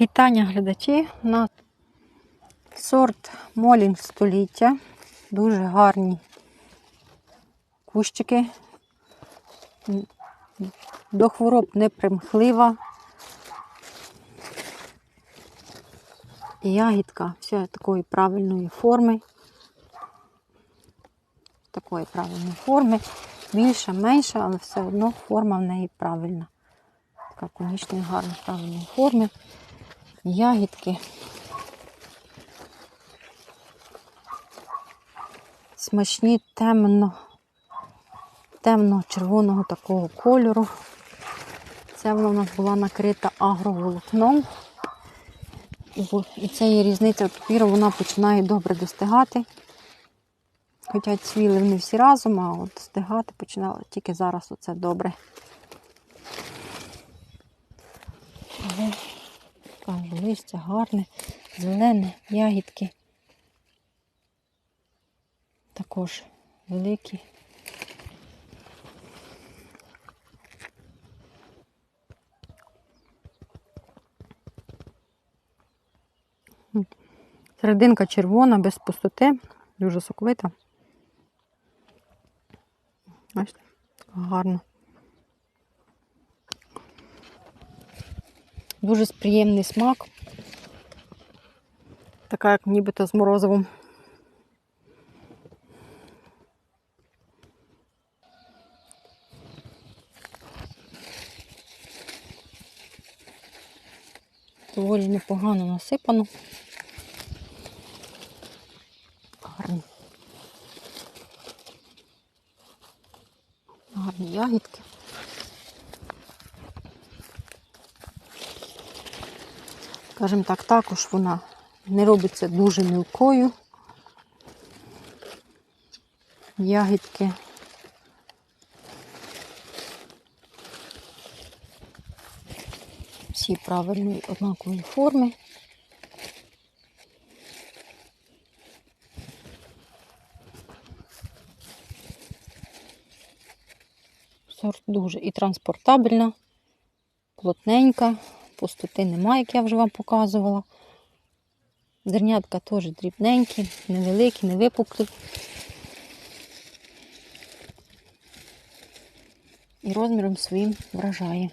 Вітання глядачі на сорт Молінг століття. Дуже гарні кущики. До хвороб не примхлива. І Ягідка вся такої правильної форми. Такої правильної форми. Більша, менша, але все одно форма в неї правильна. Така конічної, гарної, правильної форми. Ягідки. Смачні темно, темно-червоного такого кольору. Це вона у нас була накрита агроволокном. І- це є різниця тепер вона починає добре достигати. Хоча цвіли вони всі разом, а от стигати починали тільки зараз оце добре. Кажу, листя гарне, зелене, ягідки. Також великі. Серединка червона, без пустоти, дуже соковита. Бачите, гарно. Дуже приємний смак. Така, як нібито з морозивом. Доволі непогано насипано. Гарні. Гарні ягідки. Скажімо так, також вона не робиться дуже мілкою. Ягідки. Всі правильної однакової форми. Сорт дуже і транспортабельна, плотненька, пустоти немає, як я вже вам показувала. Зернятка теж дрібненькі, невеликі, невипуклі. І розміром своїм вражає.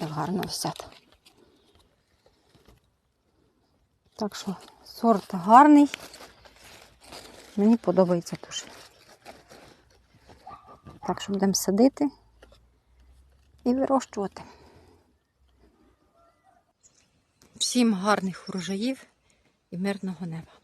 Як гарно все. Так що сорт гарний. Мені подобається дуже. Так що будемо садити і вирощувати. Всім гарних урожаїв і мирного неба.